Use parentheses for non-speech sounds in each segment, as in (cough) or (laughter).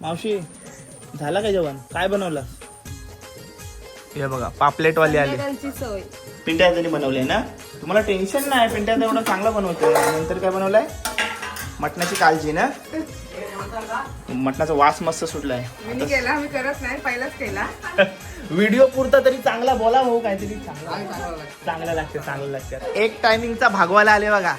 मावशी झालं काय जेवण? काय बनवलं हे बघा पापलेटवाली आली. सवय पिंट्या बनवले ना? तुम्हाला टेन्शन नाही पिंट्या तर एवढं चांगलं बनवतोय. नंतर काय बनवलंय? मटणाची काळजी ना? मटणाचा वास मस्त सुटलाय. मी केला मी करत नाही पहिलाच केला. (laughs) व्हिडिओ पुरता तरी चांगला बोला भाऊ काहीतरी चांगला चांगला लागते. चांगलं लागते एक टायमिंगचा भागवायला आले बघा.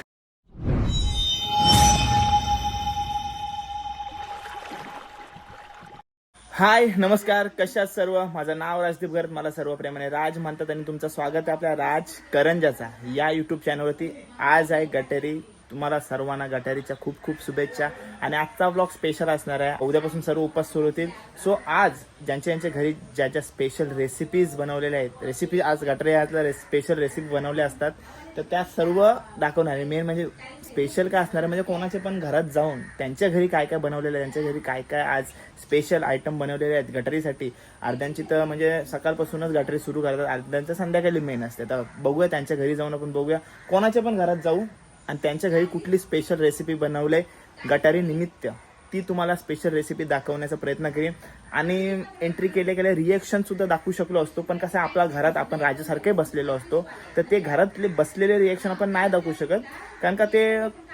हाय नमस्कार कशात सर्व? माझं नाव राजदीप गर्ग मला सर्व प्रेमाने राज म्हणतात आणि तुमचं स्वागत आहे आपल्या राज करंजाचा या युट्यूब चॅनलवरती आज आहे गटेरी तुम्हाला सर्वांना गटारीच्या खूप खूप शुभेच्छा. आणि आजचा ब्लॉग स्पेशल असणार आहे. उद्यापासून सर्व उपास सुरू होतील. सो आज ज्यांच्या ज्यांच्या घरी ज्या ज्या स्पेशल रेसिपीज बनवलेल्या आहेत रेसिपी आज गटारी आजला स्पेशल रेसिपी बनवल्या असतात तर त्या सर्व दाखवणार आहे. मेन म्हणजे स्पेशल काय असणार आहे? म्हणजे कोणाच्या पण घरात जाऊन त्यांच्या घरी काय काय बनवलेलं आहे त्यांच्या घरी काय काय आज स्पेशल आयटम बनवलेले आहेत गटारीसाठी. अर्ध्यांची तर म्हणजे सकाळपासूनच गटारी सुरू करतात. अर्ध्यांचं संध्याकाळी मेन असते. तर बघूया त्यांच्या घरी जाऊन आपण बघूया. कोणाच्या पण घरात जाऊ आणि त्यांच्या घरी कुठली स्पेशल रेसिपी बनवलंय? गटारी निमित्त. ती तुम्हाला स्पेशल रेसिपी दाखवण्याचा प्रयत्न करेन. आणि एंट्री केल्या केल्या रिएक्शन सुद्धा दाखवू शकलो असतो पण कसं आपल्या घरात आपण राजासारखे बसलेलो असतो तर ते घरातले बसलेले रिएक्शन आपण नाही दाखवू शकत. कारण का ते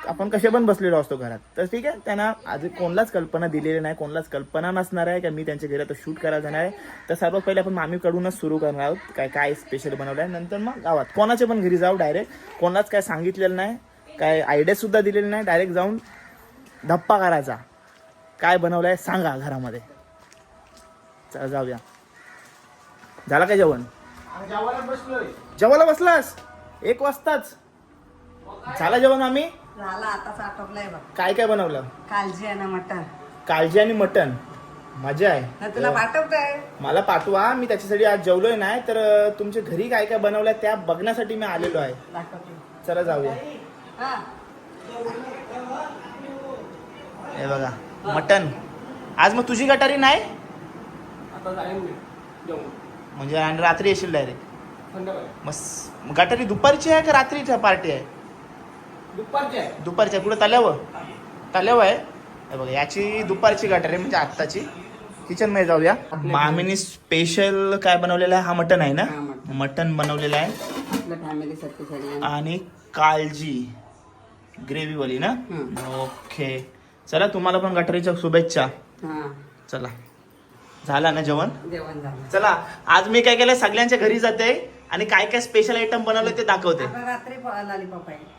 आपण कसे पण बसलेलो असतो घरात. तर ठीक आहे त्यांना आधी कोणालाच कल्पना दिलेली नाही कोणालाच कल्पना नसणार आहे का मी त्यांच्या घरी आता शूट करायला जाणार आहे. तर सर्वात पहिले आपण मामीकडूनच सुरू करणार आहोत काय काय स्पेशल बनवलं आहे नंतर मग गावात. कोणाच्या पण घरी जाऊ डायरेक्ट कोणालाच काय सांगितलेलं नाही. काय आयडिया सुद्धा दिलेली नाही. डायरेक्ट जाऊन धप्पा करायचा. काय बनवलंय सांगा घरामध्ये. चला जाऊया. झाला काय जेवण? जेवायला बसलास? एक वाजताच. झाला जेवण आम्ही? झाला आताच आटोपलाय बघ. काय काय बनवलं? कालजी आणि मटण. काळजी आणि मटन मजा ना आहे तुला पाठवताय? मला पाठवा. मी त्याच्यासाठी आज जेवलोय नाही तर तुमच्या घरी काय काय बनवलंय त्या बघण्यासाठी मी आलेलो आहे. चला जाऊया. हा. बघा मटन आज मग तुझी गटारी नाही? म्हणजे आणि रात्री येशील डायरेक्ट मग गटारी दुपारची आहे का रात्रीची पार्टी आहे? दुपारची आहे. कुठं तल्यावर तल्यावर आहे. हे बघा याची दुपारची गटारी म्हणजे आत्ताची. किचनमध्ये जाऊया. मामीने स्पेशल काय बनवलेलं आहे? हा मटन आहे ना. मटन बनवलेलं आहे. आणि काळजी ग्रेव्ही वाली ना. ओके. चला तुम्हाला पण गटारीच्या शुभेच्छा. हा. चला. झाला ना जेवण? जेवण झालं. चला आज मी काय केलं सगळ्यांच्या घरी जाते आणि काय काय स्पेशल आयटम बनवलं ते दाखवते.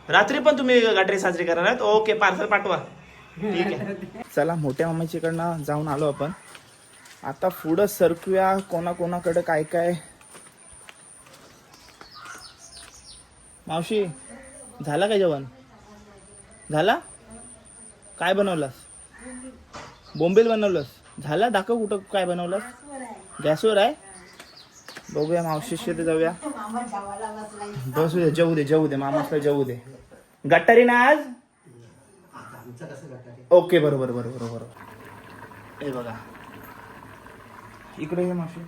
रात्री पण तुम्ही गटारी साजरी करणार आहात? ओके पार्सल पाठवा. ठीक आहे. (laughs) चला मोठ्या मामाची कडनं जाऊन आलो आपण. आता पुढं सरकूया कोणाकोणाकडे काय काय. मावशी झाला काय जेवण? झाला? काय बनवलंस? बोंबेल बनवलंस? झाला? दाखव कुठं काय बनवलंस. गॅसवर आहे? बघूया मावशीशी ते जाऊया. बसू दे जेवू दे जेवू दे मामासला जेवू दे. गट्टारी ना आज? ओके बरोबर बरोबर बरोबर हे बघा. इकडे ये मावशी.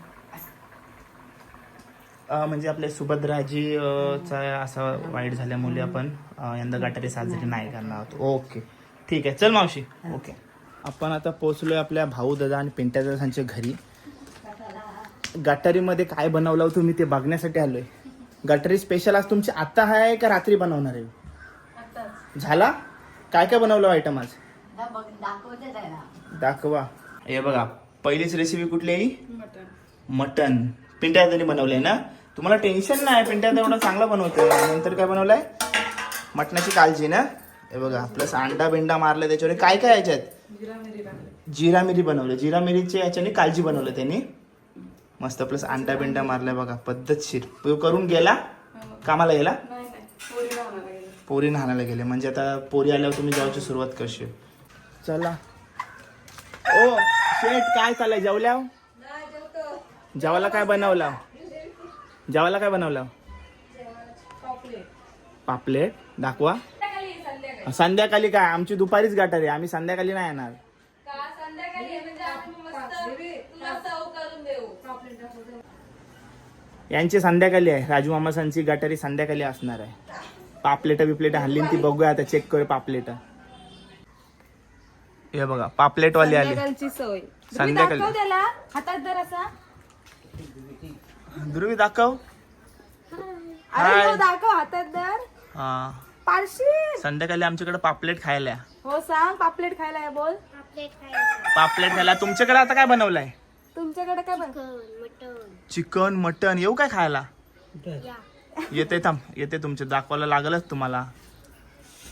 म्हणजे आपले सुभद्राजी असा चा असं वाईट झाल्यामुळे आपण. यंदा गटारी साजरी नाही करणार आहोत. ओके. ठीक आहे. चल मावशी. ओके. आपण आता पोहोचलोय आपल्या भाऊ दादा आणि पिंट्या दादांच्या घरी. गटारीमध्ये काय बनवलं होतं मी ते बघण्यासाठी आलोय. गटारी स्पेशल आज तुमची आता आहे का रात्री बनवणार आहे? झाला? काय काय बनवलं आयटम आज? दाखवा. हे बघा पहिलीच रेसिपी कुठली आहे मटन पिंट्या दादानी बनवलंय ना? तुम्हाला टेन्शन नाही पिंट्या दादा एवढा चांगला बनवतोय. नंतर काय बनवलंय? मटणाची काळजी ना? हे बघा प्लस अंडा बिंडा मारलाय त्याच्यावर. काय काय याच्यात? जिरा मिरी बनवलं. जिरा मिरीच्या याच्याने काळजी बनवलं त्यांनी. मस्त प्लस अंडा बिंडा मारलाय बघा पद्धतशीर. करून गेला? कामाला गेला? पोरी न्हाणायला गेले. म्हणजे आता पोरी आल्यावर तुम्ही जायची सुरुवात करशी चला. ओ शेट काय चाललंय? जेवल्या जेवायला काय बनवलं? जेवायला काय बनवलं? पापलेट दाखवा. संध्याकाळी काय? आमची दुपारीच गाठार आहे. आम्ही संध्याकाळी नाही येणार. यांची संध्याकाळी आहे. राजू मामासांची गटारी संध्याकाळी असणार आहे. पापलेट बिपलेट हल्ली ती बघूया. आता चेक करू पापलेट. हे बघा पापलेटवाली आली. संध्याकाळी. हातात जर असा. ध्रुवी दाखव. दाखव हातात दर पारशी! संध्याकाळी आमच्याकडे पापलेट खायला. हो सांग पापलेट खायला आहे बोल. पापलेट खायला. तुमच्याकडे आता काय बनवलंय? तुमच्याकडे काय बन चिकन मटन. येऊ काय खायला? येते थांब. येते तुमचे. दाखवायला लागलच तुम्हाला.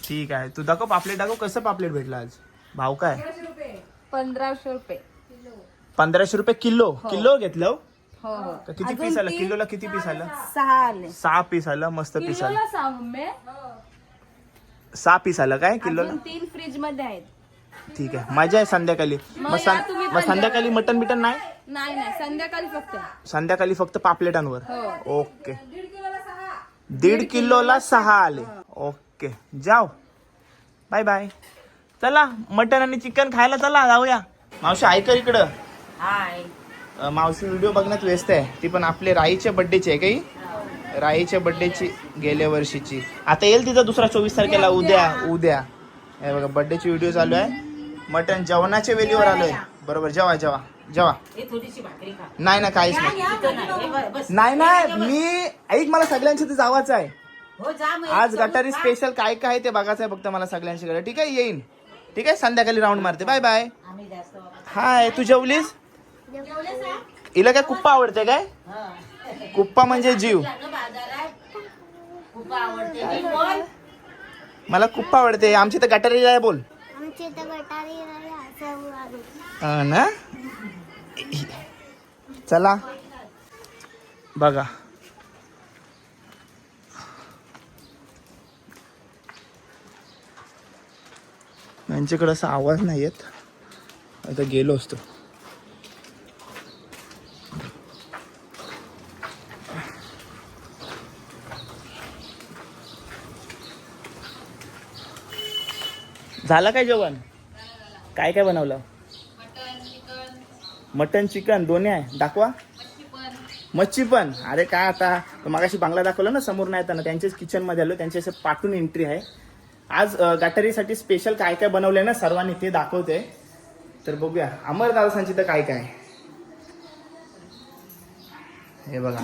ठीक आहे. तू दाखव पापलेट. दाखव कसं पापलेट भेटलं आज? भाव काय? पंधराशे रुपये. पंधराशे रुपये किलो. किलो घेतलं हो? हो हो. का किती पीस आलं? किलोला किती पीस आलं? सहा आले. सहा पीस आलं मस्त पीस आलं. किलोला सांग मम्मी. सहा पीस आलं काय किलो अजून तीन फ्रीजमध्ये आहेत. ठीक आहे. मजा आहे संध्याकाळी. मग मग सं- या तुम्ही मग संध्याकाळी मटन बिटन नाही? नाही नाही. संध्याकाळी फक्त. संध्याकाळी फक्त पापलेटांवर? हो. ओके. दीड किलोला सहा. आले. ओके. जाओ. बाय बाय चला मटन आणि चिकन खायला चला जाऊया. मावशी ऐका इकडं. हाय. मावशी व्हिडिओ बघण्यात व्यस्त आहे. ती पण आपले राईच्या बड्डेची आहे काही? राईच्या बड्डेची गेल्या वर्षीची. आता येईल तिचा दुसरा चोवीस तारखेला उद्या उद्या. हे बघा बड्डेची व्हिडिओ चालू आहे. मटन जेवणाच्या वेलीवर आलोय. बरोबर जेवा जेवा जेवा. थोडीशी भाकरी खा. नाही ना काहीच नाही. नाही. नाही मी ऐक मला सगळ्यांशी ते जावाचं आहे. हो आज गटारी स्पेशल काय काय आहे ते बघायचं आहे फक्त मला सगळ्यांशी ठीक आहे येईन. ठीक आहे संध्याकाळी राऊंड मारते. बाय बाय हाय तू जेवलीस? हिला काय कुप्पा आवडते काय? कुप्पा म्हणजे जीव. मला कुप्पा आवडते. आमची तर गटारी आहे बोल. ना? चला. बघा. यांच्याकडे असा आवाज नाही येत आता गेलो असतो. झालं काय जेवण? काय काय बनवलं? मटन चिकन दोन्ही आहे. दाखवा. मच्छी पण. अरे काय आता? मागाशी बांगला दाखवलं ना समोर नाही येताना. त्यांच्याच किचनमध्ये आलो. त्यांची असं पाठून एंट्री आहे. आज अं, गटारीसाठी स्पेशल काय काय बनवलंय ना सर्वांनी ते दाखवते. तर बघूया. अमर दादासांची तर काय काय? हे बघा.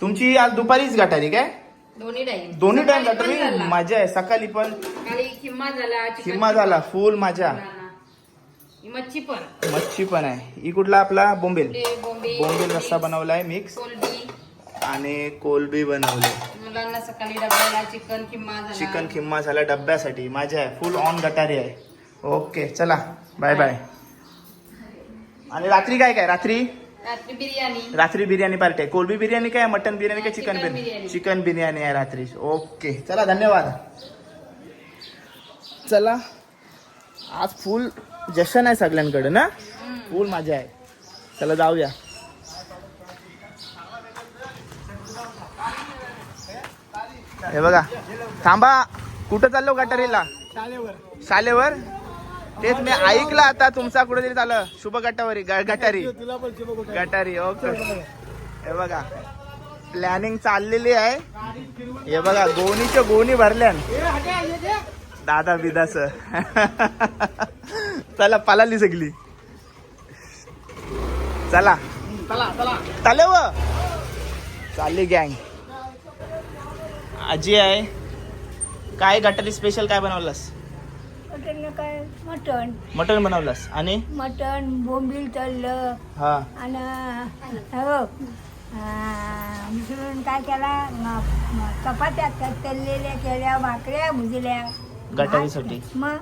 तुमची आज दुपारीच गटारी काय? दोन्ही टाईम दोन्ही टाइम गटारी मजा आहे सकाळी पण. खाली किंमा झाला फुल मजा ही मच्छी पण. मच्छी पण आहे. ही कुठला आपला? बोंबेल. ते बोंबी बोंबील रस्सा बनवलाय मिक्स कोलबी. आणि कोलबी बनवले. मुलांना सकाळी डब्याला चिकन झाला. चिकन किम्मा झाला डब्यासाठी. माझ्या आहे फुल ऑन गटारी आहे. ओके चला. बाय बाय आणि रात्री काय काय? रात्री? रात्री बिर्याणी. रात्री बिर्याणी पार्टी आहे. कोलबी बिर्याणी काय? मटन बिर्याणी काय चिकन बिर्याणी? बिर्याणी. चिकन बिर्याणी आहे रात्री. ओके. चला धन्यवाद. चला. आज फुल जशन आहे सगळ्यांकडे ना? फुल मजा आहे. चला जाऊया. हे बघा. थांबा. कुठं चाललो गटारीला? शालेवर तेच मी ऐकलं आता तुमचा कुठेतरी चाललं. शुभ गटावरी गटारी. गटारी. ओके. हे बघा. प्लॅनिंग चाललेली आहे. हे बघा गोणीच्या गोणी भरल्यान. दादा बिदास. चला पलाली सगळी. चला. चाले व. चालली गँग. आजी आहे. काय गटारी स्पेशल काय बनवलंस? हॉटेलला काय? मटण. मटन बनवलंस. आणि? मटण बोंबील तळलं. हा. आणि हो. आ, मिसळून काय केला? म- म- चपात्या तळलेल्या केल्या भाकऱ्या भुजल्या. गटारीसाठी मग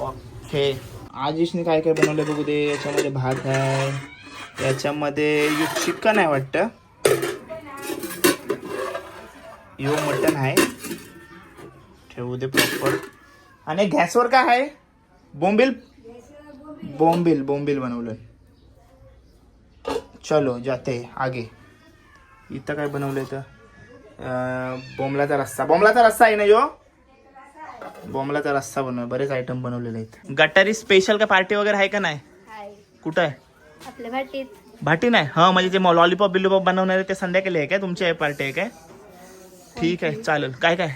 ओके. आजीशने काय काय बनवलं बघू दे. याच्यामध्ये भात आहे. याच्यामध्ये चिकन आहे वाटतं. यो मटन आहे. ठेवू दे प्रॉपर. आणि गॅसवर काय आहे? बोंबील? बोंबील बोंबील बनवलं. चलो जाते. आगे. इथं काय बनवलं इथं? बोंबलाचा रस्सा. बोंबलाचा रस्सा आहे ना यो? बोंबलाचा रस्सा बनव बरेच आयटम बनवलेले आहेत. गटारी स्पेशल का पार्टी वगैरे आहे का नाही? कुठं आहे? आपल्या भाटीत. भाटी नाही? हा म्हणजे ते लॉलीपॉप बिलीपॉप बनवणारे ते संध्याकाळी आहे काय? तुमची पार्टी आहे काय? ठीक आहे चालेल. काय काय?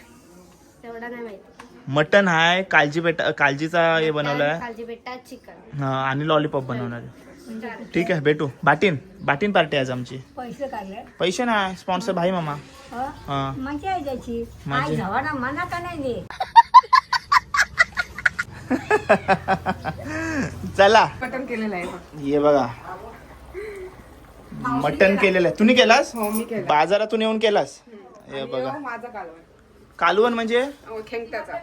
तेवढा नाही माहिती. मटन आहे कालजी बेटा कालजीचा हे बनवलाय. कालजी बेटा चिकन हा, आणि लॉलीपॉप बनवणार आहे. ठीक आहे भेटू. बाटीन बाटीन पार्टी आज आमची. पैसे काढले. पैसे नाही स्पॉन्सर भाई मामा. हो? हा. मजा आहे त्याची मजा. आई जवाना मना का नाही दे. (laughs) चला. मटन केलेलं आहे. ये बघा. मटन केलेलं आहे. तुम्ही केलास? हो मी केलं. बाजारातून येऊन केलास? हे बघा. हो, माझा कालवण. कालवण म्हणजे? अहो, खेंगटाचा.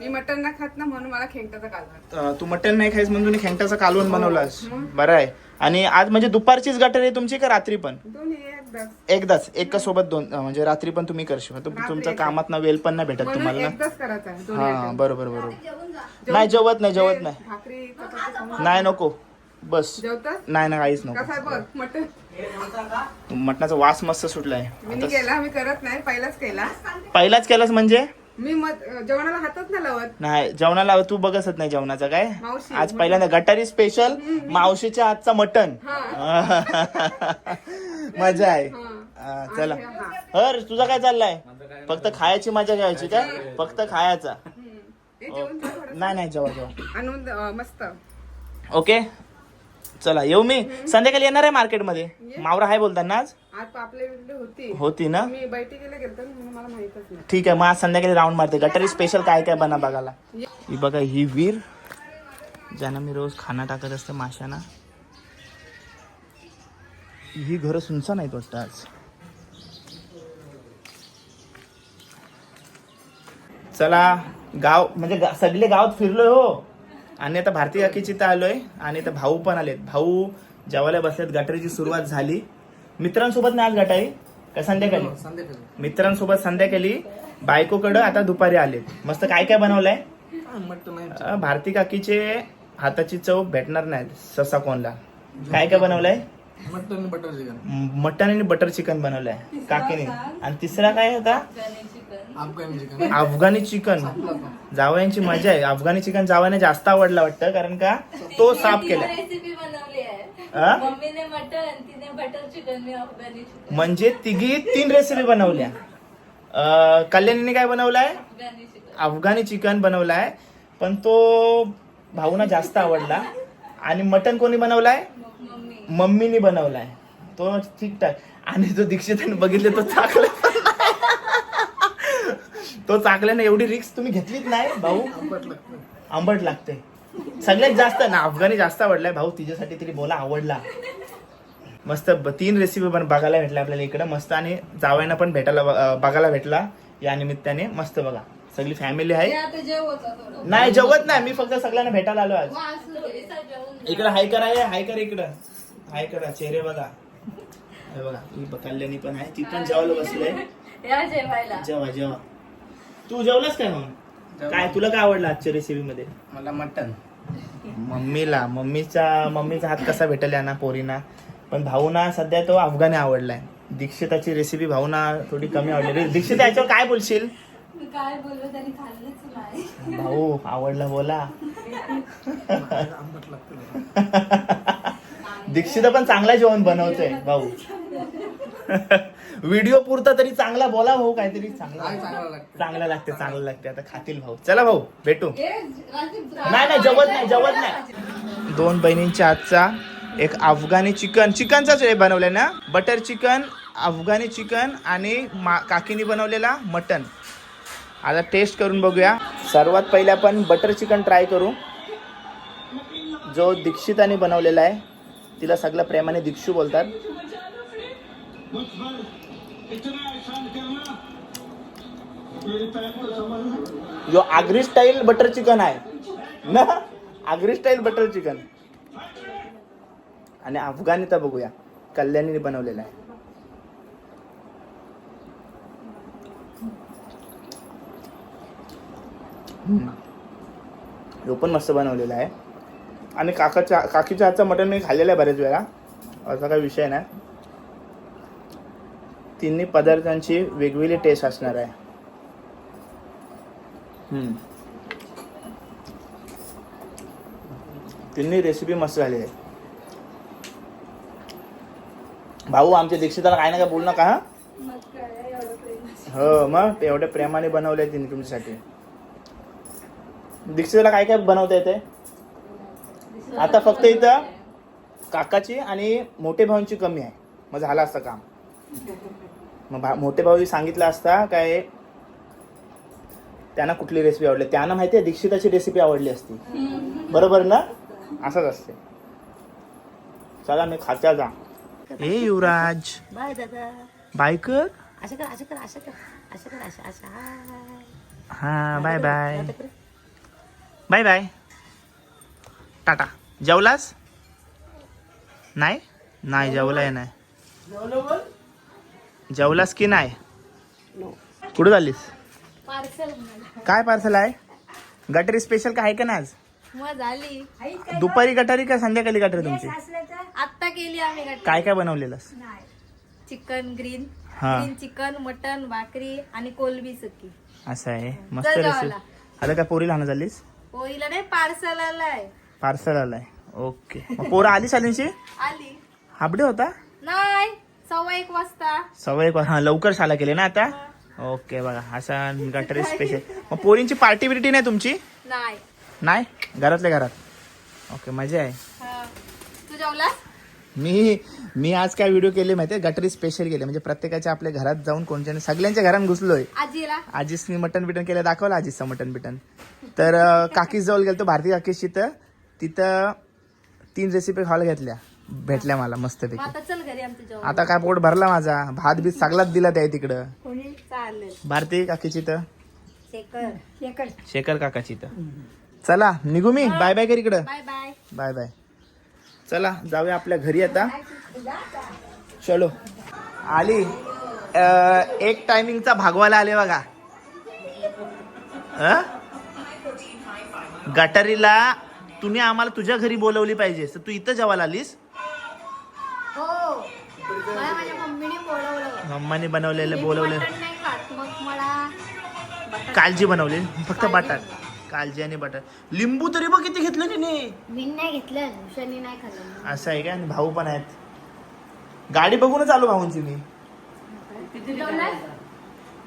मी मटन ना खात ना म्हणून मला खेंगटाचा अं, तू मटन नाही खायस म्हणून तुम्ही खेंगटाचं कालवण बनवलास. बरं आहे. आणि आज म्हणजे दुपारचीच गटर आहे तुमची का रात्री पण? दोन्ही एकदाच. एकदाच. एका सोबत दोन अं, म्हणजे रात्री पण तुम्ही करशील. तुम- तुमचं कामात ना वेल पण नाही भेटत म्हणून तुम्हाला ना? एकदाच करायचा आहे दोन्ही हा. बरोबर बरोबर. नाही जेवत नाही जेवत नाही. भाकरी चपाती खाऊन. नाही नको. बस. जेवतात नाही ना काहीच कसा नको बघ मटन मटणाचा वास मस्त सुटलाय. मी नाही केला मी करत नाही पहिलाच केला. पहिलाच केलास म्हणजे? मी मत जेवणाला हातच नाही लावत. नाही जेवणाला तू बघतच नाही जेवणाचं काय? मावशी, आज पहिल्यांदा गटारी स्पेशल मावशीच्या हातचा मटन (laughs) मजा आहे. हा, चला. हर तुझा काय चाललाय? फक्त खायची मजा घ्यायची काय फक्त खायचा. हे जेवण जा थोडं. नाही नाही जेव्हा जेव्हा आणून अं, मस्त. ओके? चला येऊ मी. संध्याकाळी येणार आहे मार्केटमध्ये? मावरा आहे बोलताना आज? होती. होती ना? ठीक आहे मग आज संध्याकाळी राऊंड मारते. गटारी स्पेशल काय काय बना बघायला? ही बघा ही वीर ज्यांना मी रोज खाना टाकत असते माशांना. ही घरं सुनसान आहेत वाटतं आज. चला गाव म्हणजे गा- सगळे गावात फिरलोय हो. आणि आता भारतीय काकीची इथं आलोय. आणि आता भाऊ पण आलेत. भाऊ जेवायला बसलेत. गटारीची सुरुवात झाली. मित्रांसोबत नाही आज गटारी? का संध्याकाळी? मित्रांसोबत संध्याकाळी. बायकोकडं आता दुपारी आले मस्त काय काय बनवलंय? भारती काकीचे हाताची चव भेटणार नाही ससा कोणला. काय काय बनवलंय? Mutton butter chicken. मटन आणि बटर चिकन बनवलंय. काकीने. आणि तिसरा काय होता? अफगाणी चिकन. जावयांची मजा आहे. अफगाणी चिकन जावयाने जास्त आवडला वाटतं कारण का तो साफ केला. रेसिपी बनवली आहे? मम्मीने मटन तिने बटर चिकन मी अफगाणी चिकन म्हणजे तिघी तीन रेसिपी बनवल्या. अं, कल्याणीने काय बनवलाय? अफगाणी चिकन बनवलाय पण तो भाऊना जास्त आवडला. आणि मटन कोणी बनवलाय? मम्मी. मम्मीने बनवलाय. तो ठीकठाक. आणि जो दीक्षिताने बघितले तो चाकला. तो चाकल्याने एवढी रिक्स तुम्ही घेतलीच नाही भाऊ. आंबट लागतं. सगळ्यात जास्त ना अफगाणी जास्त आवडलाय भाऊ. तिच्यासाठी तरी बोला आवडला. मस्त तीन रेसिपी पण बघायला भेटल्या आपल्याला इकडं. मस्त आणि जावयाना पण भेटायला बघायला भेटला. या निमित्ताने मस्त बघा. सगळी फॅमिली आहे. नाही जेवत नाही. मी फक्त सगळ्यांना भेटायला आलो आज. इकडं हाय करा हाय कर इकडं. हाय करा. चेहरे बघा. हे बघा ही ब- कल्याणी पण आहे. ती पण जेवायला बसले जेवा जेवा. तू जेवलास काय मग? काय तुला काय आवडलं आजच्या रेसिपी मध्ये? मला मटन मम्मीला मम्मीचा मम्मीचा हात कसा भेटेल ना पोरीना? पण भाऊना सध्या तो अफगाणी आवडलाय. दीक्षिताची रेसिपी भाऊना थोडी कमी आवडली. दीक्षित याच्यावर काय बोलशील? काय बोललो त्यांनी खाल्लंच नाही. भाऊ आवडला बोला. (laughs) दीक्षिता पण चांगला जेवण बनवतोय भाऊ. (laughs) व्हिडिओ पुरता तरी चांगला बोला भाऊ काहीतरी चांगला चांगलं लागतं. चांगलं लागते चांगलं लागते. आता खातील भाऊ. चला भाऊ भेटू. नाही नाही जेवत नाही जेवत नाही. दोन बहिणींच्या आजचा एक अफगाणी चिकन. चिकनचाच हे बनवलंय ना? बटर चिकन अफगाणी चिकन आणि मा काकीने बनवलेला मटन. आता टेस्ट करून बघूया. सर्वात पहिले आपण बटर चिकन ट्राय करू. जो दीक्षिताने बनवलेला आहे तिला सगळं प्रेमाने दीक्षू बोलतात. जो आगरी स्टाईल बटर चिकन आहे. ना? Agri style butter chicken. आणि अफगाणी बघूया. कल्याणीने बनवलेला आहे. तो पण मस्त बनवलेला आहे. आणि काकाच्या काकीच्या हातचा मटण मी खाल्लेला आहे बरेच वेळा. असा काही विषय नाही. तिन्ही पदार्थांची वेगवेगळी टेस्ट असणार आहे. हम्म. तिन्ही रेसिपी मस्त झाली आहे. भाऊ आमच्या दीक्षिताला काय ना काय बोल नका हा? हो मग ते एवढ्या प्रेमाने बनवले तिने तुमच्यासाठी. दीक्षितला काय काय बनवता येते आता फक्त इथं काकाची आणि मोठे भाऊंची कमी आहे. मग झालं असतं काम. मग भा मोठे भाऊ सांगितलं असता काय त्यांना कुठली रेसिपी आवडली? त्यांना माहिती आहे दीक्षिताची रेसिपी आवडली असती. बरोबर ना? असंच असते. चला मी खात्या जा. ए युवराज. बाय दादा. बाय कर. असं कर असं कर असं कर असं कर असं असं. हा bye bye. Bye bye. Tata. जेवलास? नाही? नाही जेवलाय नाही. जेवलास की नाही? कुठं झालीस पार्सल काय पार्सल आहे? गटारी स्पेशल काय आहे का ना आज? दुपारी गटारी का संध्याकाळी गटारी तुमची? आत्ता केली आम्ही काय काय बनवलेलंस? चिकन ग्रीन हा. ग्रीन चिकन मटन भाकरी आणि कोलबी सुकी. असं आहे. मस्त रेसिपी. आता काय पोरी लहान झालीस? पोळीला नाही पार्सल आलाय. पार्सल आलाय. ओके पोरं आली सालींची आली. हाबडे होता? नाही. सव्वा एक वाजता. सवय हा लवकर शाळा केली ना आता? ओके बघा असा गटारी (laughs) स्पेशल मग पोरींची पार्टी बिर्टी नाही तुमची? नाही. नाही? घरातल्या घरात? ओके मजा आहे. हा. तू जेवलास? मी मी आज काय व्हिडिओ केले माहितीये? गटारी स्पेशल केले. म्हणजे प्रत्येकाच्या आपल्या घरात जाऊन कोणत्या सगळ्यांच्या घरात घुसलोय. आजीला? आजीस मी मटन बिटन केलं दाखवलं आजीचं मटन बिटन तर अं, काकीस जवळ गेलो भारती काकीशी तर. तिथं तीन रेसिपी खायला घेतल्या. भेटल्या मला मस्तपैकी. आता चल घरी आमच्या जेवण. आता काय पोट भरला माझा? भात बीत सगळाच दिला त्या तिकडं कोणी? चालेल. भारती काकीची तर? शेकर शेकर शेखर काकाची तर. चला निघू मी. बाय बाय कर इकडं. Bye bye. Bye bye. चला जाऊया आपल्या घरी आता. चलो. आली. अं, एक टायमिंगचा भागवायला आले बघा. अं? गटारीला तुम्ही आम्हाला तुझ्या घरी बोलवली पाहिजे. तर तू इथं जेवायला आलीस? मला माझ्या मम्मीने बोलवलं. मम्माने बनवलेलं बोलवलं. मटण नाही खात. मग मला कालजी बनवली. फक्त बटाट. कालजी आणि बटाट. लिंबू तरी बघ किती घेतलं तिने मी नाही घेतलं. शनी नाही खाल्लं. असं आहे का? आणि भाऊ पण आहेत. गाडी बघूनच आलो भाऊंची मी.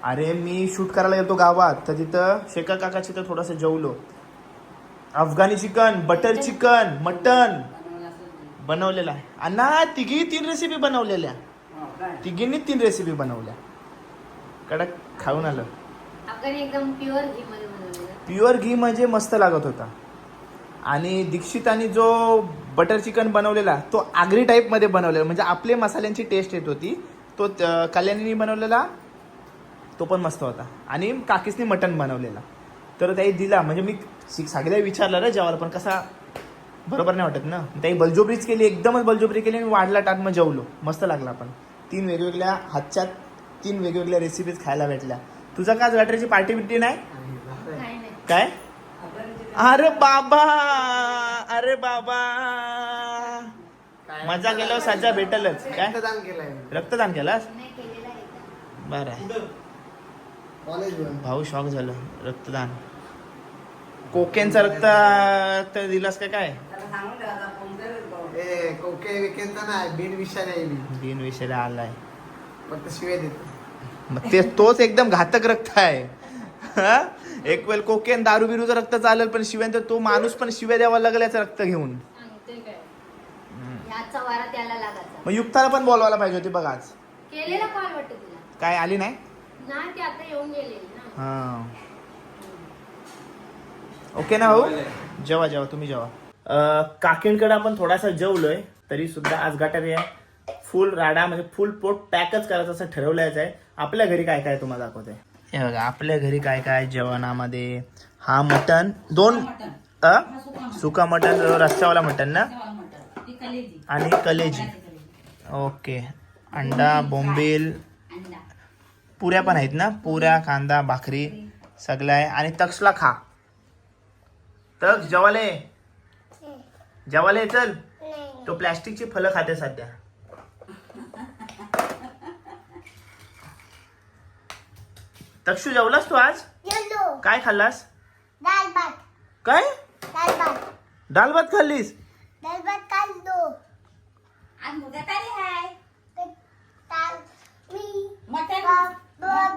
अरे मी शूट करायला गेलो गावात. तर तिथं शेखर काकाची तर थोडस जेवलो. Afghani chicken butter. Chicken mutton. बनवलेलं आहे. अण्णा तिघी तीन रेसिपी बनवलेल्या. तिघींनी तीन रेसिपी बनवल्या. कडक खाऊन आलं. एकदम प्युअर घी मध्ये बनवलेलं. प्युअर घी म्हणजे मस्त लागत होता. आणि दीक्षिताने जो बटर चिकन बनवलेला तो आगरी टाईपमध्ये बनवलेला. म्हणजे आपले मसाल्यांची टेस्ट येत होती. तो त- कल्याणीने बनवलेला तो पण मस्त होता. आणि काकीसने मटन बनवलेला. तर त्याही दिला. म्हणजे मी सगळ्या विचारलं रे जेवायला पण कसा बरोबर नाही वाटत ना? त्याही बलजोबरीच केली एकदमच बलजोबरी केली आणि वाढला टाक मग जेवलो. मस्त लागला पण. तीन वेगवेगळ्या हातच्या तीन वेगवेगळ्या रेसिपीज खायला भेटल्या. तुझा का आज बॅटरीची पार्टी बिर्टी नाही? काय? अरे बाबा! अरे बाबा! मजा केल्यावर सज्जा भेटलच. काय? रक्तदान केलास? बरं. आहे भाऊ शॉक झालं. रक्तदान. कोकेनचं रक्त रक्त दिलास का काय? ए कोके विकेंचा नाही बीड विषय नाही मी. दिन विषयाला आलाय. फक्त शिवाय देतो. मग ते तोच एकदम घातक रक्त आहे. हा? एक वेळ कोकेन दारू बिरूचं रक्त चालेल पण शिवाय तर तो माणूस पण शिव्या द्यावा लागला याचं रक्त घेऊन. याचा वारा त्याला लागायचा. मग युक्ताला पण बोलवायला पाहिजे होती बघा आज. केलेला कॉल वाटतं तुला? काय आली नाही? नाही ते आता येऊन गेलेली ना. हा. ओके ना भाऊ? जेवा जेवा तुम्ही जेवा. काकींकडे आपण थोडासा जेवलोय तरी सुद्धा आज गटारी आहे फुल राडा म्हणजे फुल पोट पॅकच करायचं असं ठरवलंच आहे. आपल्या घरी काय काय तुम्हाला दाखवते हे बघा आपल्या घरी काय काय जेवणामध्ये हा मटन दोन अ? सुका मटन रस्त्यावाला मटन ना? आणि कलेजी. ओके. अंडा बोंबील. पुऱ्या पण आहेत ना? पुऱ्या कांदा भाकरी सगळं आहे. आणि तक्षला खा. तक्ष जेवाले जेवाले चल. तो प्लॅस्टिकची फलं खाते सध्या. तक्षू जेवलास तू आज? काय खाल्लास? दाल भात. काय? दाल भात. दाल भात खाल्लीस? दाल भात आज हाय. दाल मी मटन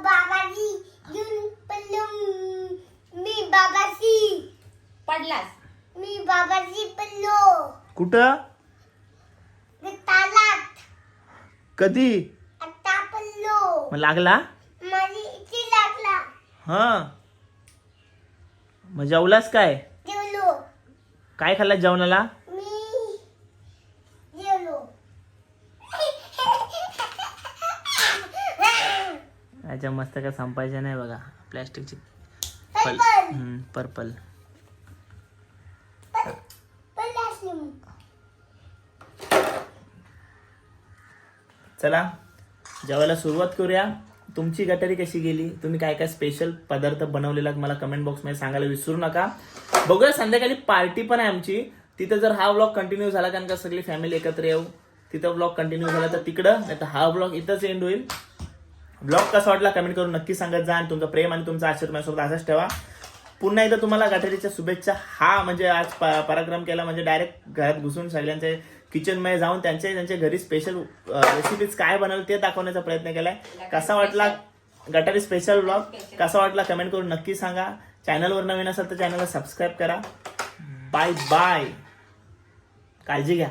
बाबाजी घेऊन पडलो. मी बाबाशी कुठं? तालात. कधी? आता पडलो मग लागला? माझी इथे लागला. हा. मग जेवलास काय? जेवलो. काय खाल्ला जेवणाला? मी जेवलो. याच्या मस्त काय संपायचं नाही बघा. प्लॅस्टिकची पल पर्पल पर्पल पडला असली चला जेवायला सुरुवात करूया. तुमची गटारी कशी गेली? तुम्ही काय काय स्पेशल पदार्थ बनवलेला मला कमेंट बॉक्समध्ये सांगायला विसरू नका. बघूया संध्याकाळी पार्टी पण आहे आमची. तिथं जर हा व्लॉग कंटिन्यू झाला कारण का सगळी फॅमिली एकत्र येऊ तिथं ब्लॉग कंटिन्यू झाला तर तिकडं नाही तर हा ब्लॉग इथंच एंड होईल. ब्लॉग कसा वाटला कमेंट करून नक्की सांगत जा आणि तुमचं प्रेम आणि तुमचा आशीर्वाद माझ्यासोबत असाच ठेवा. पुन्हा एकदा तुम्हाला गटारीच्या शुभेच्छा. हा म्हणजे आज प- पराक्रम केला म्हणजे डायरेक्ट घरात घुसून सगळ्यांचे किचनमध्ये जाऊन त्यांच्या त्यांच्या घरी स्पेशल रेसिपीज काय बनवलं ते दाखवण्याचा प्रयत्न केलाय. कसा वाटला गटारी स्पेशल ब्लॉग कसा वाटला कमेंट करून नक्की सांगा. चॅनलवर नवीन असाल तर चॅनलला सबस्क्राईब करा. बाय बाय काळजी घ्या.